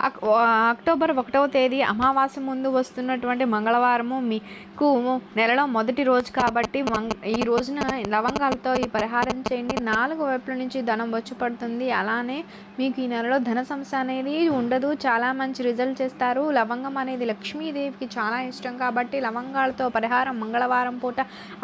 అక్- అక్టోబర్ ఒకటవ తేదీ అమావాస్య ముందు వస్తున్నటువంటి మంగళవారము. మీకు నెలలో మొదటి రోజు కాబట్టి మంగ ఈ రోజున లవంగాలతో ఈ పరిహారం చేయండి. నాలుగు వైపుల నుంచి ధనం వచ్చి పడుతుంది అలానే మీకు ఈ నెలలో ధన సమస్య అనేది ఉండదు. చాలా మంచి రిజల్ట్ చేస్తారు. లవంగం అనేది లక్ష్మీదేవికి చాలా ఇష్టం కాబట్టి లవంగాలతో పరిహారం మంగళవారం పూట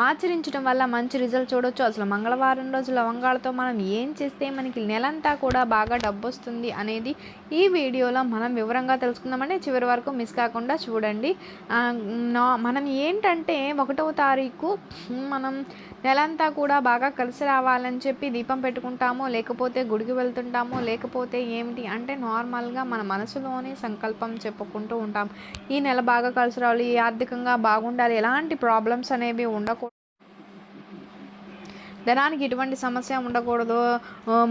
ఆచరించడం వల్ల మంచి రిజల్ట్ చూడొచ్చు. అసలు మంగళవారం రోజు లవంగాలతో మనం ఏం చేస్తే మనకి నెలంతా కూడా బాగా డబ్బు వస్తుంది అనేది ఈ వీడియోలో మనం వివరంగా తెలుసుకుందామండి. చివరి వరకు మిస్ కాకుండా చూడండి. నా- మనం ఏంటంటే ఒకటవ తారీఖు మనం నెలంతా కూడా బాగా కలిసి రావాలని చెప్పి దీపం పెట్టుకుంటాము లేకపోతే గుడికి వెళ్తుంటాము లేకపోతే ఏమిటి అంటే నార్మల్గా మన మనసులోనే సంకల్పం చెప్పుకుంటూ ఉంటాం. ఈ నెల బాగా కలిసి రావాలి ఆర్థికంగా బాగుండాలి ఎలాంటి ప్రాబ్లమ్స్ అనేవి ఉండకూడదు. ధనానికి ఎటువంటి సమస్య ఉండకూడదు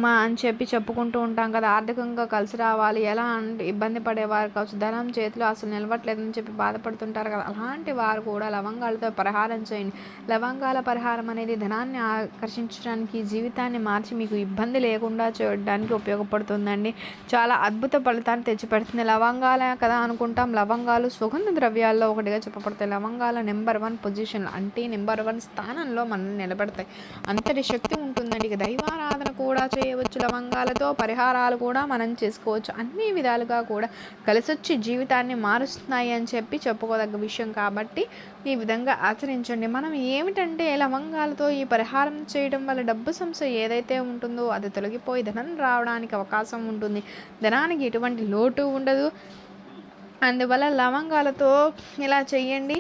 మా అని చెప్పి చెప్పుకుంటూ ఉంటాం కదా. ఆర్థికంగా కలిసి రావాలి. ఎలా అంటే ఇబ్బంది పడేవారు కావచ్చు. ధనం చేతిలో అసలు నిలవట్లేదని చెప్పి బాధపడుతుంటారు కదా. అలాంటి వారు కూడా లవంగాలతో పరిహారం చేయండి. లవంగాల పరిహారం అనేది ధనాన్ని ఆకర్షించడానికి జీవితాన్ని మార్చి మీకు ఇబ్బంది లేకుండా చేయడానికి ఉపయోగపడుతుందండి. చాలా అద్భుత ఫలితాన్ని తెచ్చిపెడుతుంది. లవంగాలే కదా అనుకుంటాం. లవంగాలు సుగంధ ద్రవ్యాల్లో ఒకటిగా చెప్పబడతాయి. లవంగాల నెంబర్ వన్ పొజిషన్ అంటే నెంబర్ వన్ స్థానంలో మనల్ని నిలబెడతాయి. అంత అంతటి శక్తి ఉంటుందండి. దైవారాధన కూడా చేయవచ్చు. లవంగాలతో పరిహారాలు కూడా మనం చేసుకోవచ్చు. అన్ని విధాలుగా కూడా కలిసొచ్చి జీవితాన్ని మారుస్తున్నాయి అని చెప్పి చెప్పుకోదగ్గ విషయం కాబట్టి ఈ విధంగా ఆచరించండి. మనం ఏమిటంటే లవంగాలతో ఈ పరిహారం చేయడం వల్ల డబ్బు సంస్థ ఏదైతే ఉంటుందో అది తొలగిపోయి ధనం రావడానికి అవకాశం ఉంటుంది. ధనానికి ఎటువంటి లోటు ఉండదు. అందువల్ల లవంగాలతో ఇలా చెయ్యండి.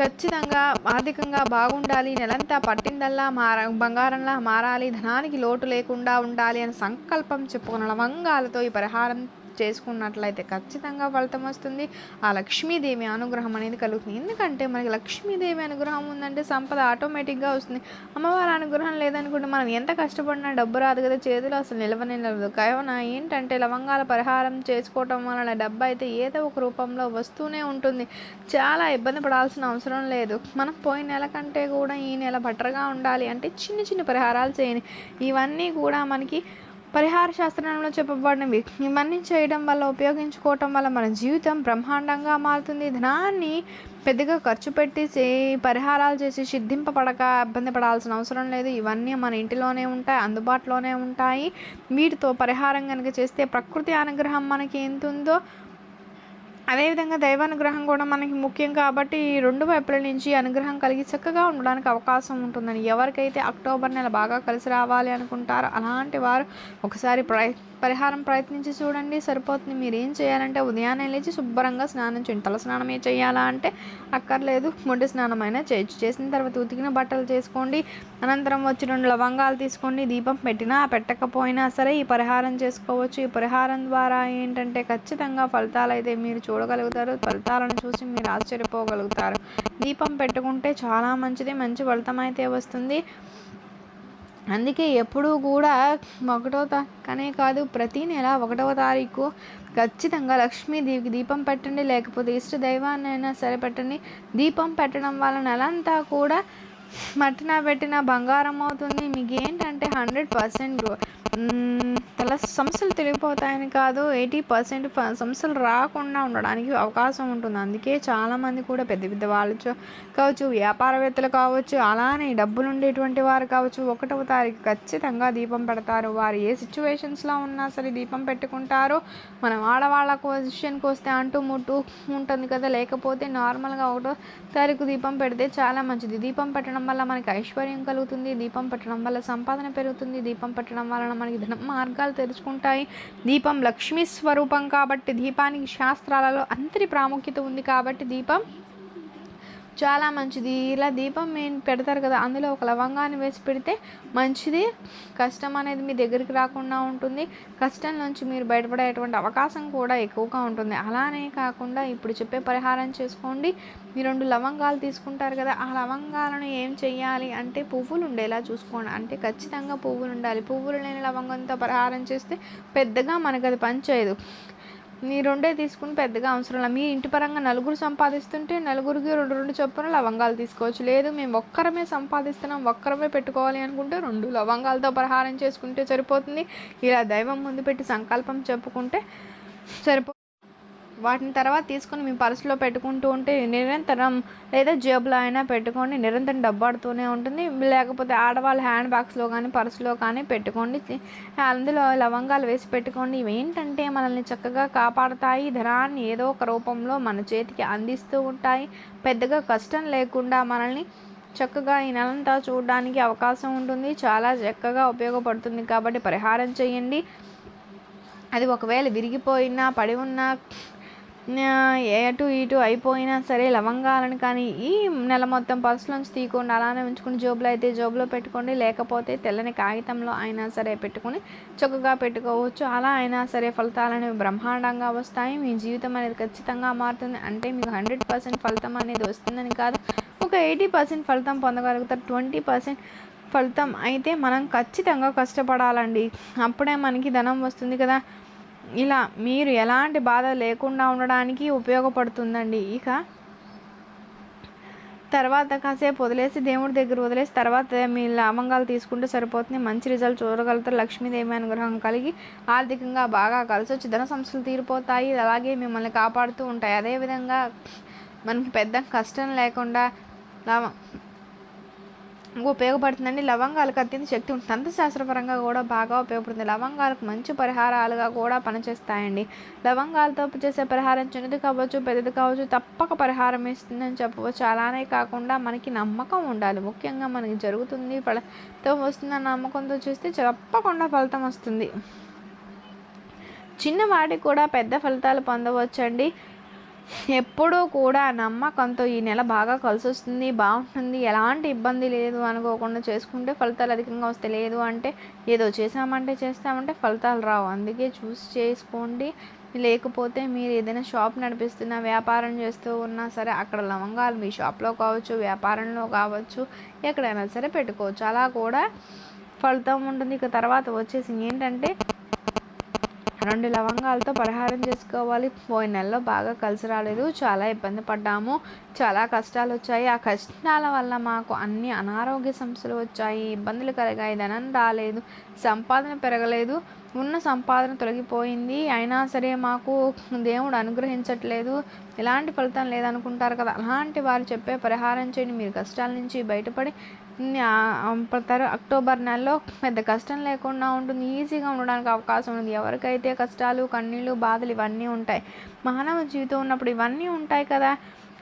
ఖచ్చితంగా ఆర్థికంగా బాగుండాలి. నెలంతా పట్టిందల్లా మార బంగారంలా మారాలి. ధనానికి లోటు లేకుండా ఉండాలి అని సంకల్పం చెప్పుకున్న లవంగాలతో ఈ పరిహారం చేసుకున్నట్లయితే ఖచ్చితంగా ఫలితం వస్తుంది. ఆ లక్ష్మీదేవి అనుగ్రహం అనేది కలుగుతుంది. ఎందుకంటే మనకి లక్ష్మీదేవి అనుగ్రహం ఉందంటే సంపద ఆటోమేటిక్గా వస్తుంది. అమ్మవారి అనుగ్రహం లేదనుకుంటే మనం ఎంత కష్టపడినా డబ్బు రాదు కదా. చేతిలో అసలు నిలవనే నిలవదు కావున ఏంటంటే లవంగాల పరిహారం చేసుకోవటం వలన డబ్బు అయితే ఏదో ఒక రూపంలో వస్తూనే ఉంటుంది. చాలా ఇబ్బంది పడాల్సిన అవసరం లేదు. మనం పోయిన నెల కంటే కూడా ఈ నెల బెటర్గా ఉండాలి అంటే చిన్న చిన్న పరిహారాలు చేయండి. ఇవన్నీ కూడా మనకి పరిహార శాస్త్రంలో చెప్పబడినవి ఇవన్నీ చేయడం వల్ల ఉపయోగించుకోవటం వల్ల మన జీవితం బ్రహ్మాండంగా మారుతుంది. ధనాన్ని పెద్దగా ఖర్చు పెట్టి చే పరిహారాలు చేసి సిద్ధింపబడక ఇబ్బంది పడాల్సిన అవసరం లేదు. ఇవన్నీ మన ఇంటిలోనే ఉంటాయి అందుబాటులోనే ఉంటాయి. వీటితో పరిహారం కనుక చేస్తే ప్రకృతి అనుగ్రహం మనకి ఎంతుందో అదేవిధంగా దైవానుగ్రహం కూడా మనకి ముఖ్యం కాబట్టి ఈ రెండు వైపుల నుంచి అనుగ్రహం కలిగి చక్కగా ఉండడానికి అవకాశం ఉంటుందని ఎవరికైతే అక్టోబర్ నెల బాగా కలిసి రావాలి అనుకుంటారో అలాంటి వారు ఒకసారి ప్రయత్నం పరిహారం ప్రయత్నించి చూడండి సరిపోతుంది. మీరు ఏం చేయాలంటే ఉదయాన్నే లేచి శుభ్రంగా స్నానం చేయండి. తల స్నానమే చేయాలా అంటే అక్కర్లేదు మొండి స్నానమైనా చేయొచ్చు. చేసిన తర్వాత ఉతికిన బట్టలు చేసుకోండి. అనంతరం వచ్చి రెండు లవంగాలు తీసుకోండి. దీపం పెట్టినా పెట్టకపోయినా సరే ఈ పరిహారం చేసుకోవచ్చు. ఈ పరిహారం ద్వారా ఏంటంటే ఖచ్చితంగా ఫలితాలు అయితే మీరు చూడగలుగుతారు. ఫలితాలను చూసి మీరు ఆశ్చర్యపోగలుగుతారు. దీపం పెట్టుకుంటే చాలా మంచిది మంచి ఫలితం అయితే వస్తుంది. అందుకే ఎప్పుడూ కూడా ఒకటో తారీఖనే కాదు ప్రతి నెల ఒకటవ తారీఖు ఖచ్చితంగా లక్ష్మీ దీవికి దీపం పెట్టండి లేకపోతే ఇష్ట దైవాన్నైనా సరే పెట్టండి. దీపం పెట్టడం వల్ల నెలంతా కూడా మట్టిన పెట్టిన బంగారం అవుతుంది. మీకు ఏంటంటే హండ్రెడ్ పర్సెంట్ తల సమస్యలు తిరిగిపోతాయని కాదు. ఎయిటీ పర్సెంట్ సమస్యలు రాకుండా ఉండడానికి అవకాశం ఉంటుంది. అందుకే చాలామంది కూడా పెద్ద పెద్ద వాళ్ళు కావచ్చు వ్యాపారవేత్తలు కావచ్చు అలానే డబ్బులు ఉండేటువంటి వారు కావచ్చు ఒకటవ తారీఖు ఖచ్చితంగా దీపం పెడతారు. వారు ఏ సిచ్యువేషన్స్లో ఉన్నా సరే దీపం పెట్టుకుంటారు. మనం ఆడవాళ్ళ పొజిషన్కి వస్తే అంటూ ముట్టు ఉంటుంది కదా. లేకపోతే నార్మల్గా ఒకటో తారీఖు దీపం పెడితే చాలా మంచిది. దీపం పెట్టడం వల్ల మనకి ఐశ్వర్యం కలుగుతుంది. దీపం పెట్టడం వల్ల సంపాదన పెరుగుతుంది. దీపం పెట్టడం వలన మనకి ధన మార్గాలు తెరుచుకుంటాయి దీపం లక్ష్మీ స్వరూపం కాబట్టి దీపానికి శాస్త్రాలలో అంతటి ప్రాముఖ్యత ఉంది కాబట్టి దీపం చాలా మంచిది. ఇలా దీపం మేము పెడతారు కదా అందులో ఒక లవంగాన్ని వేసి పెడితే మంచిది. కష్టం అనేది మీ దగ్గరికి రాకుండా ఉంటుంది. కష్టం నుంచి మీరు బయటపడేటువంటి అవకాశం కూడా ఎక్కువగా ఉంటుంది. అలానే కాకుండా ఇప్పుడు చెప్పే పరిహారం చేసుకోండి. మీ రెండు లవంగాలు తీసుకుంటారు కదా ఆ లవంగాలను ఏం చెయ్యాలి అంటే పువ్వులు ఉండేలా చూసుకోండి. అంటే ఖచ్చితంగా పువ్వులు ఉండాలి. పువ్వులు లేని లవంగంతో పరిహారం చేస్తే పెద్దగా మనకు అది పనిచేయదు మీ రెండే తీసుకుని పెద్దగా అవసరం లేదు. మీ ఇంటి పరంగా నలుగురు సంపాదిస్తుంటే నలుగురికి రెండు రెండు చొప్పున లవంగాలు తీసుకోవచ్చు. లేదు మేము ఒక్కరమే సంపాదిస్తున్నాం ఒక్కరమే పెట్టుకోవాలి అనుకుంటే రెండు లవంగాలతో పరిహారం చేసుకుంటే సరిపోతుంది. ఇలా దైవం ముందు పెట్టి సంకల్పం చెప్పుకుంటే సరిపో వాటిని తర్వాత తీసుకొని మీ పర్సులో పెట్టుకుంటూ ఉంటే నిరంతరం లేదా జేబులో అయినా పెట్టుకోండి. నిరంతరం డబ్బాడుతూనే ఉంటుంది. లేకపోతే ఆడవాళ్ళ హ్యాండ్ బ్యాగ్స్లో కానీ పర్సులో కానీ పెట్టుకోండి. అందులో లవంగాలు వేసి పెట్టుకోండి. ఇవి ఏంటంటే మనల్ని చక్కగా కాపాడుతాయి. ధనాన్ని ఏదో ఒక రూపంలో మన చేతికి అందిస్తూ ఉంటాయి. పెద్దగా కష్టం లేకుండా మనల్ని చక్కగా ఈ నెలంతా చూడడానికి అవకాశం ఉంటుంది. చాలా చక్కగా ఉపయోగపడుతుంది. కాబట్టి పరిహారం చేయండి. అది ఒకవేళ విరిగిపోయినా పడి ఉన్నా ఎటు ఇటు అయిపోయినా సరే లవంగాలను కానీ ఈ నెల మొత్తం పర్సులోంచి తీయకుండా అలానే ఉంచుకుని జోబులో అయితే జోబులో పెట్టుకోండి. లేకపోతే తెల్లని కాగితంలో అయినా సరే పెట్టుకొని చక్కగా పెట్టుకోవచ్చు. అలా అయినా సరే ఫలితాలు అనేవి బ్రహ్మాండంగా వస్తాయి. మీ జీవితం అనేది ఖచ్చితంగా మారుతుంది. అంటే మీకు హండ్రెడ్ పర్సెంట్ ఫలితం అనేది వస్తుందని కాదు. ఒక ఎయిటీ పర్సెంట్ ఫలితం పొందగలుగుతారు. ట్వంటీ పర్సెంట్ ఫలితం అయితే మనం ఖచ్చితంగా కష్టపడాలండి. అప్పుడే మనకి ధనం వస్తుంది కదా. ఇలా మీరు ఎలాంటి బాధ లేకుండా ఉండడానికి ఉపయోగపడుతుందండి. ఇక తర్వాత కాసేపు వదిలేసి దేవుడి దగ్గర వదిలేసి తర్వాత మీ లవంగాలు తీసుకుంటే సరిపోతుంది. మంచి రిజల్ట్ చూడగలుగుతారు. లక్ష్మీదేవి అనుగ్రహం కలిగి ఆర్థికంగా బాగా కలిసి వచ్చి ధన సంస్థలు తీరిపోతాయి. అలాగే మిమ్మల్ని కాపాడుతూ ఉంటాయి. అదేవిధంగా మనకి పెద్ద కష్టం లేకుండా లవ ఉపయోగపడుతుందండి. లవంగాలకు అత్యంత శక్తి ఉంటుంది. తంత్రశాస్త్రపరంగా కూడా బాగా ఉపయోగపడుతుంది. లవంగాలకు మంచి పరిహారాలుగా కూడా పనిచేస్తాయండి. లవంగాలతో చేసే పరిహారం చిన్నది కావచ్చు పెద్దది కావచ్చు తప్పక పరిహారం ఇస్తుందని చెప్పవచ్చు. అలానే కాకుండా మనకి నమ్మకం ఉండాలి. ముఖ్యంగా మనకి జరుగుతుంది ఫలితం వస్తుందన్న నమ్మకంతో చేస్తే తప్పకుండా ఫలితం వస్తుంది. చిన్నవాడికి కూడా పెద్ద ఫలితాలు పొందవచ్చండి. ఎప్పుడూ కూడా నమ్మకంతో ఈ నెల బాగా కలిసి వస్తుంది బాగుంటుంది. ఎలాంటి ఇబ్బంది లేదు అనుకోకుండా చేసుకుంటే ఫలితాలు అధికంగా వస్తే లేదు అంటే ఏదో చేసామంటే చేస్తామంటే ఫలితాలు రావు. అందుకే చూసి చేసుకోండి. లేకపోతే మీరు ఏదైనా షాప్ నడిపిస్తున్నా వ్యాపారం చేస్తూ ఉన్నా సరే అక్కడ లవంగాలు మీ షాప్లో కావచ్చు వ్యాపారంలో కావచ్చు ఎక్కడైనా సరే పెట్టుకోవచ్చు. అలా కూడా ఫలితం ఉంటుంది. ఇక తర్వాత వచ్చేసి ఏంటంటే రెండు లవంగాలతో పరిహారం చేసుకోవాలి. పోయిన నెలలో బాగా కలిసి రాలేదు. చాలా ఇబ్బంది పడ్డాము. చాలా కష్టాలు వచ్చాయి. ఆ కష్టాల వల్ల మాకు అన్ని అనారోగ్య సమస్యలు వచ్చాయి. ఇబ్బందులు కలిగాయి. ధనం రాలేదు. సంపాదన పెరగలేదు. ఉన్న సంపాదన తొలగిపోయింది. అయినా సరే మాకు దేవుడు అనుగ్రహించట్లేదు. ఎలాంటి ఫలితం లేదనుకుంటారు కదా. అలాంటి వారు చెప్పే పరిహారం చేయండి. మీరు కష్టాల నుంచి బయటపడి పడతారు అక్టోబర్ నెలలో పెద్ద కష్టం లేకుండా ఉంటుంది. ఈజీగా ఉండడానికి అవకాశం ఉంది. ఎవరికైతే కష్టాలు కన్నీళ్ళు బాధలు ఇవన్నీ ఉంటాయి మానవ జీవితం ఉన్నప్పుడు ఇవన్నీ ఉంటాయి కదా.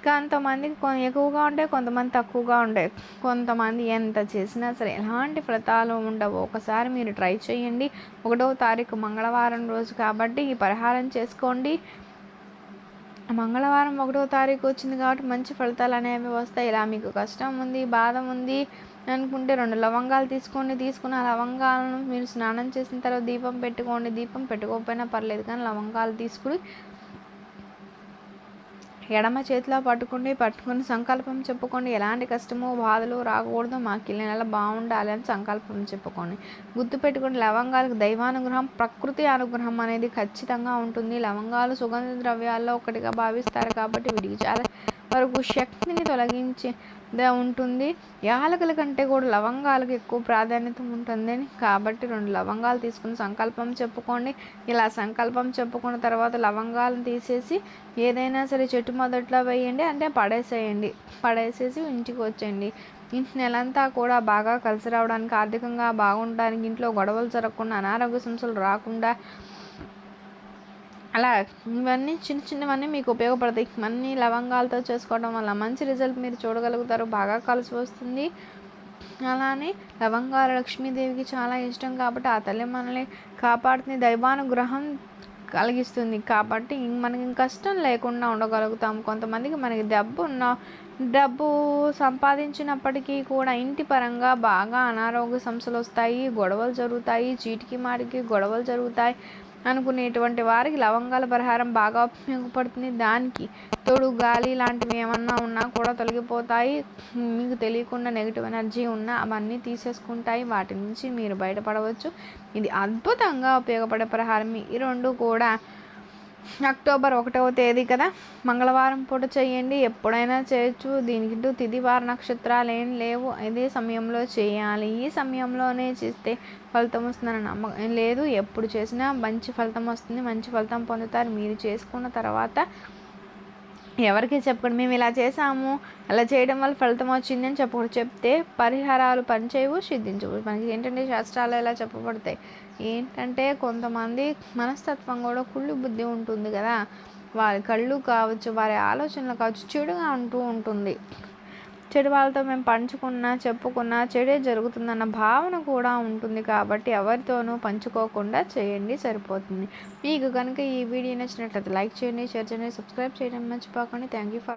కొంతమందికి ఎక్కువగా ఉంటాయి కొంతమంది తక్కువగా ఉంటాయి కొంతమంది ఎంత చేసినా సరే ఎలాంటి ఫలితాలు ఉండవు. ఒకసారి మీరు ట్రై చేయండి. ఒకటవ తారీఖు మంగళవారం రోజు కాబట్టి ఈ పరిహారం చేసుకోండి. మంగళవారం ఒకటో తారీఖు వచ్చింది కాబట్టి మంచి ఫలితాలు అనేవి వస్తాయి. ఇలా మీకు కష్టం ఉంది బాధ ఉంది అనుకుంటే రెండు లవంగాలు తీసుకోండి తీసుకుని ఆ లవంగాలను మీరు స్నానం చేసిన తర్వాత దీపం పెట్టుకోండి. దీపం పెట్టుకోకపోయినా పర్లేదు కానీ లవంగాలు తీసుకుని ఎడమ చేతిలో పట్టుకోండి పట్టుకుని సంకల్పం చెప్పుకోండి. ఎలాంటి కష్టమో బాధలు రాకూడదు. మాకు ఇల్లు నెల బాగుండాలి అని సంకల్పం చెప్పుకోండి. గుర్తుపెట్టుకోండి లవంగాలకు దైవానుగ్రహం ప్రకృతి అనుగ్రహం అనేది ఖచ్చితంగా ఉంటుంది. లవంగాలు సుగంధ ద్రవ్యాల్లో ఒకటిగా భావిస్తారు కాబట్టి వీటికి చాలా వరకు శక్తిని తొలగించే ఉంటుంది. యాలకుల కంటే కూడా లవంగాలకు ఎక్కువ ప్రాధాన్యత ఉంటుందని కాబట్టి రెండు లవంగాలు తీసుకుని సంకల్పం చెప్పుకోండి. ఇలా సంకల్పం చెప్పుకున్న తర్వాత లవంగాలను తీసేసి ఏదైనా సరే చెట్టు మొదట్లో వేయండి. అంటే పడేసేయండి. పడేసేసి ఇంటికి వచ్చేయండి. ఇంటి నెలంతా కూడా బాగా కలిసి రావడానికి ఆర్థికంగా బాగుండడానికి ఇంట్లో గొడవలు జరగకుండా అనారోగ్య సమస్యలు రాకుండా అలా ఇవన్నీ చిన్న చిన్నవన్నీ మీకు ఉపయోగపడతాయి. అన్ని లవంగాలతో చేసుకోవడం వల్ల మంచి రిజల్ట్ మీరు చూడగలుగుతారు. బాగా కలిసి వస్తుంది. అలానే లవంగాలు లక్ష్మీదేవికి చాలా ఇష్టం కాబట్టి ఆ తల్లి మనల్ని కాపాడుతుంది. దైవానుగ్రహం కలిగిస్తుంది కాబట్టి మనకి కష్టం లేకుండా ఉండగలుగుతాం కొంతమందికి మనకి డబ్బు ఉన్న డబ్బు సంపాదించినప్పటికీ కూడా ఇంటి పరంగా బాగా అనారోగ్య సమస్యలు వస్తాయి. గొడవలు జరుగుతాయి. చీటికి మాటికి గొడవలు జరుగుతాయి. అనుకునేటువంటి వారికి లవంగాల పరిహారం బాగా ఉపయోగపడుతుంది. దానికి తోడు గాలి లాంటివి ఏమన్నా ఉన్నా కూడా తొలగిపోతాయి. మీకు తెలియకుండా నెగిటివ్ ఎనర్జీ ఉన్నా అవన్నీ తీసేసుకుంటాయి. వాటి నుంచి మీరు బయటపడవచ్చు. ఇది అద్భుతంగా ఉపయోగపడే పరిహారం. ఈ రెండు కూడా అక్టోబర్ ఒకటవ తేదీ కదా. మంగళవారం పూట చేయండి. ఎప్పుడైనా చేయొచ్చు. దీనికి తిది వార నక్షత్రాలు ఏం లేవు. ఇదే సమయంలో చేయాలి. ఈ సమయంలోనే చేస్తే ఫలితం వస్తుందని నమ్మకం. లేదు. ఎప్పుడు చేసినా మంచి ఫలితం వస్తుంది. మంచి ఫలితం పొందుతారు. మీరు చేసుకున్న తర్వాత ఎవరికి చెప్పండి. మేము ఇలా చేసాము అలా చేయడం వల్ల ఫలితం వచ్చిందని అని చెప్పకూడదు చెప్తే పరిహారాలు పనిచేయవు సిద్ధించవు. మనకి ఏంటంటే శాస్త్రాలు ఎలా చెప్పబడతాయి? ఏంటంటే కొంతమంది మనస్తత్వం కూడా కుళ్ళు బుద్ధి ఉంటుంది కదా. వారి కళ్ళు కావచ్చు వారి ఆలోచనలు కావచ్చు చెడుగా ఉంటూ ఉంటుంది. చెడు వాళ్ళతో మేము పంచుకున్నా చెప్పుకున్నా చెడే జరుగుతుందన్న భావన కూడా ఉంటుంది కాబట్టి ఎవరితోనూ పంచుకోకుండా చేయండి సరిపోతుంది. మీకు కనుక ఈ వీడియో నచ్చినట్లయితే లైక్ చేయండి షేర్ చేయండి సబ్స్క్రైబ్ చేయడం మర్చిపోకండి. Thank you for